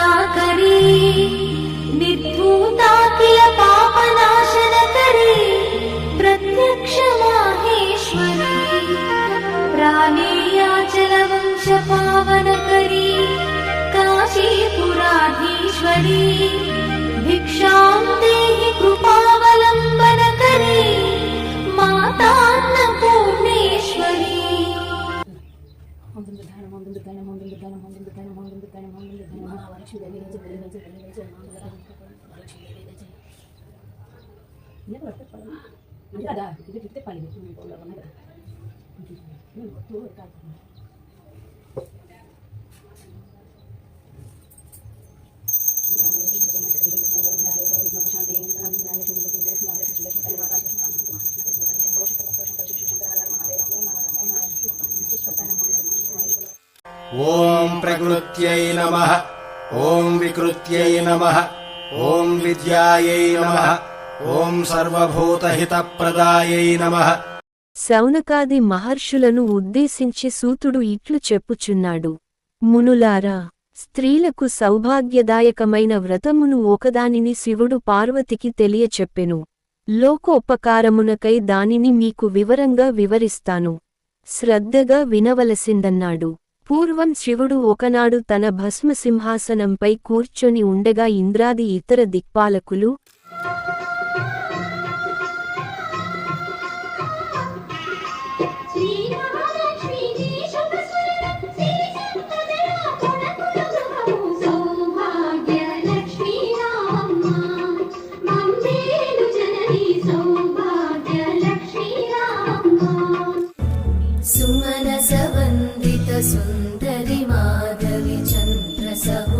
करुणा करी विद्भूता किल पापनाशन करी प्रत्यक्ष माहेश्वरी प्राणेयाचल वंश पावन करी काशी पुराधीश्वरी भिक्षां देहि कृपावलम्बन करी मातान्न पूर्णेश्वरी। నమః ఓం దుర్గా నమః ఓం దుర్గా నమః మహాలక్ష్మి దేవి రజ దేవి రజ దేవి రజ మహాలక్ష్మి దేవి రజ ఇలా పట్టుకోవాలి అంటే కదా ఇది తిప్పితే పని ఉన్నాయి కదా ॐ प्रकृत्यै नमः ॐ विकृत्यै नमः ॐ विद्यायै नमः ॐ सर्वभूतहितप्रदायै नमः శౌనకాది మహర్షులను ఉద్దేశించి సూతుడు ఇట్లు చెప్పుచున్నాడు మునులారా స్త్రీలకు సౌభాగ్యదాయకమైన వ్రతమును ఒకదానిని శివుడు పార్వతికి తెలియచెప్పెను లోకోపకారమునకై దానిని మీకు వివరంగా వివరిస్తాను శ్రద్ధగా వినవలసిందన్నాడు పూర్వం శివుడు ఒకనాడు తన భస్మ సింహాసనంపై కూర్చొని ఉండగా ఇంద్రాది ఇతర దిక్పాలకులు సౌభాగ్య so